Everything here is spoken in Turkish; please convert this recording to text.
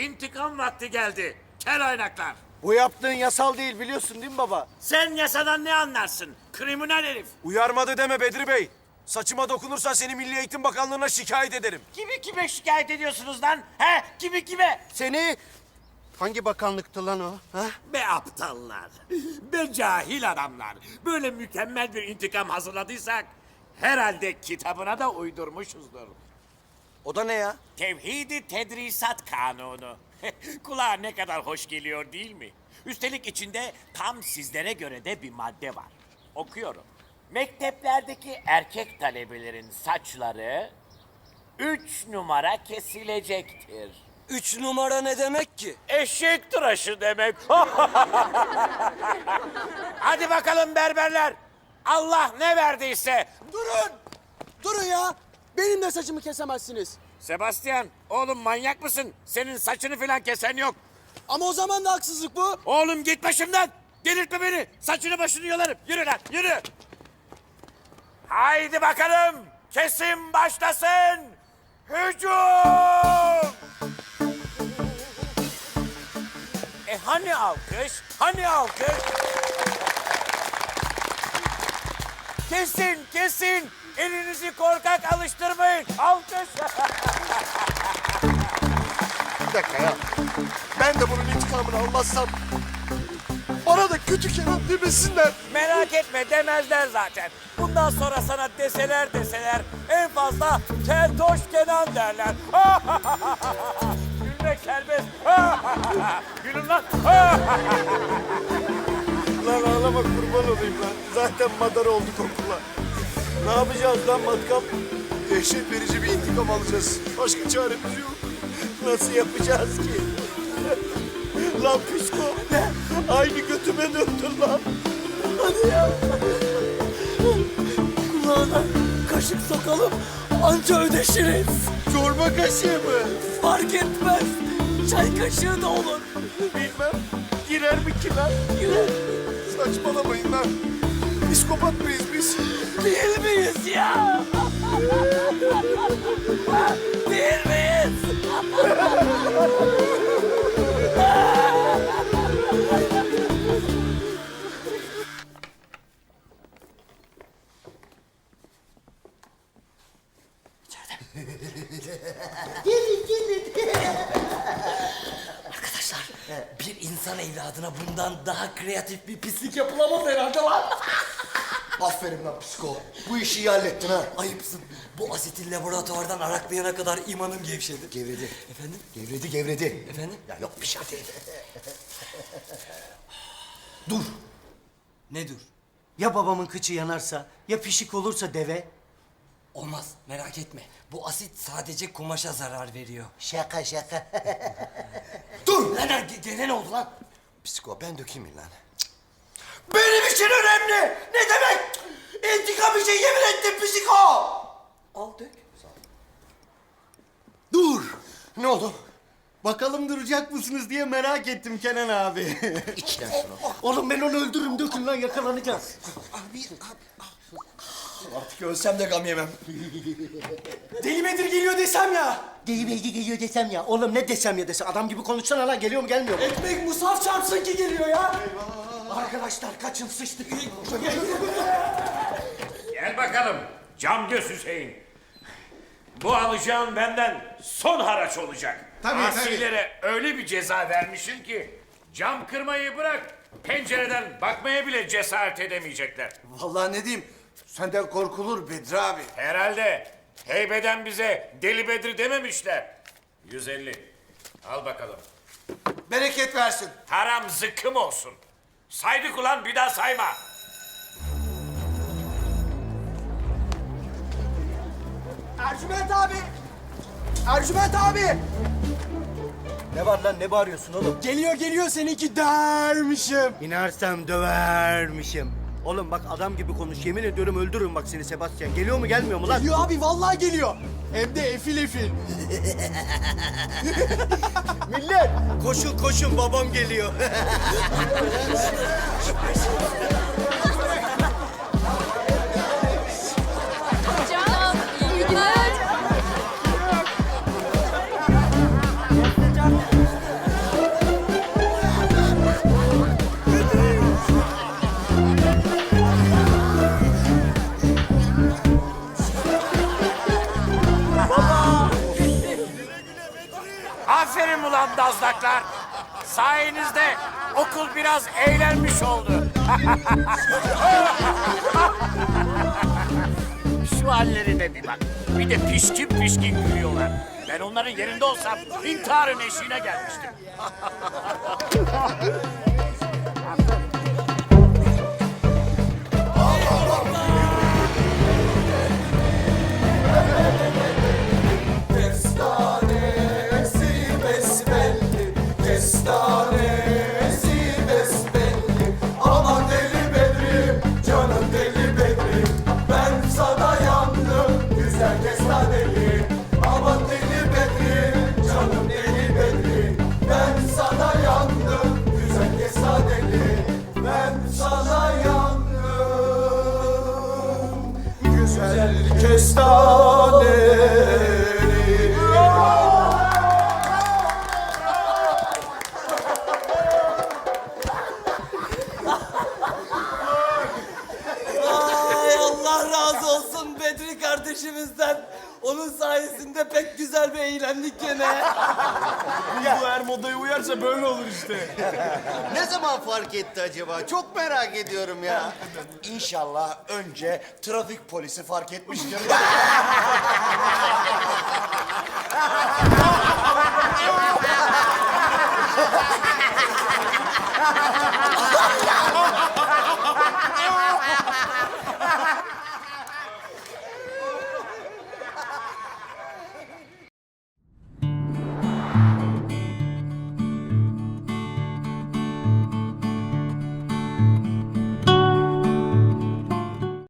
İntikam vakti geldi. Kel oynaklar. Bu yaptığın yasal değil biliyorsun değil mi baba? Sen yasadan ne anlarsın? Kriminal herif. Uyarmadı deme Bedri Bey. Saçıma dokunursan seni Milli Eğitim Bakanlığı'na şikayet ederim. Kimi kime şikayet ediyorsunuz lan? He? Kimi kime? Seni hangi bakanlıktı lan o? Ha? Be aptallar. Be cahil adamlar. Böyle mükemmel bir intikam hazırladıysak herhalde kitabına da uydurmuşuzdur. O da ne ya? Tevhidi Tedrisat Kanunu. Kulağa ne kadar hoş geliyor değil mi? Üstelik içinde tam sizlere göre de bir madde var. Okuyorum. Mekteplerdeki erkek talebelerin saçları üç numara kesilecektir. Üç numara ne demek ki? Eşek tıraşı demek. Hadi bakalım berberler. Allah ne verdiyse. Durun! Durun ya! Benim de saçımı kesemezsiniz. Sebastian, oğlum manyak mısın? Senin saçını filan kesen yok. Ama o zaman da haksızlık bu. Oğlum git başımdan. Delirtme beni. Saçını başını yolarım. Yürü lan yürü. Haydi bakalım. Kesim başlasın. Hücum. E hani alkış? Hani alkış? Kesin kesin. Elinizi korkak alıştırmayın. Alkış. Bir dakika ya. Ben de bunun intikamını almazsam bana da kötü Kenan demesinler. Merak etme demezler zaten. Bundan sonra sana deseler deseler en fazla keltoş Kenan derler. Gülmek serbest. Gülün lan. Ağlama kurban olayım lan. Zaten madar olduk okula. Ne yapacağız lan matkap? Dehşet verici bir intikam alacağız. Başka çaremiz yok. Nasıl yapacağız ki? lan psiko. Aynı götüme döndün lan. Hadi ya. Kulağına kaşık sokalım. Anca ödeşiriz. Çorba kaşığı mı? Fark etmez. Çay kaşığı da olur. Bilmem. Girer mi ki lan? Girer. Saçmalamayın lan. Psikopat mıyız biz? Değil miyiz ya? Değil miyiz? evladına bundan daha kreatif bir pislik yapılamaz herhalde lan. Aferin lan psiko. Bu işi iyi hallettin ha. Ayıpsın. Bu asiti laboratuvardan araklayana kadar imanım gevşedi. Gevredi. Efendim? Gevredi gevredi. Efendim? Ya yok bir şey değil. Dur. Ne dur? Ya babamın kıçı yanarsa, ya pişik olursa deve? Olmaz merak etme. Bu asit sadece kumaşa zarar veriyor. Şaka şaka. Dur! Lan lan, ge- gene ne oldu lan? Psiko ben dökeyim mi lan? Benim için önemli! Ne demek? İntikam için yemin ettim psiko! Al dök. Dur. Ne oldu? Bakalım duracak mısınız diye merak ettim Kenan abi. İçten sonra. Oğlum ben onu öldürürüm dökün lan yakalanacağız. Artık ölsem de gam yemem. Deli Bedir geliyor desem ya. Deli belki geliyor desem ya. Oğlum ne desem ya desem. Adam gibi konuşsana lan geliyor mu gelmiyor mu? Ekmek musaf çarpsın ki geliyor ya. Arkadaşlar kaçın sıçtık. Gel bakalım cam göz Hüseyin. Bu alacağın benden son haraç olacak. Tabii, Asilere öyle bir ceza vermişim ki cam kırmayı bırak pencereden bakmaya bile cesaret edemeyecekler. Vallahi ne diyeyim? Senden korkulur Bedri abi. Herhalde heybeden bize deli bedri dememişler. 150. Al bakalım. Bereket versin. Haram zıkkım olsun. Saydık ulan bir daha sayma. Ercüment abi. Ercüment abi. Ne var lan ne bağırıyorsun oğlum? Geliyor geliyor seninki dermişim. İnersem dövermişim. Oğlum bak adam gibi konuş. Yemin ediyorum öldürürüm bak seni Sebastian. Geliyor mu gelmiyor mu lan? Geliyor abi vallahi geliyor. Hem de efil efil. Millet koşun koşun babam geliyor. fazlaklar. Sayenizde okul biraz eğlenmiş oldu. Şu hallerine bir bak. Bir de pişkin pişkin gülüyorlar. Ben onların yerinde olsam intiharın eşiğine gelmiştim. kestanesi besbelli. Aman deli Bedrim, canım deli Bedrim. Ben sana güzel kestaneli. Aman deli Bedrim, canım deli Bedrim. Ben sana güzel kestaneli. Ben sana güzel kestaneli. Pek güzel bir eğlendik gene. Bu eğer modaya uyarsa böyle olur işte. Ne zaman fark etti acaba? Çok merak ediyorum ya. İnşallah önce trafik polisi fark etmiştir.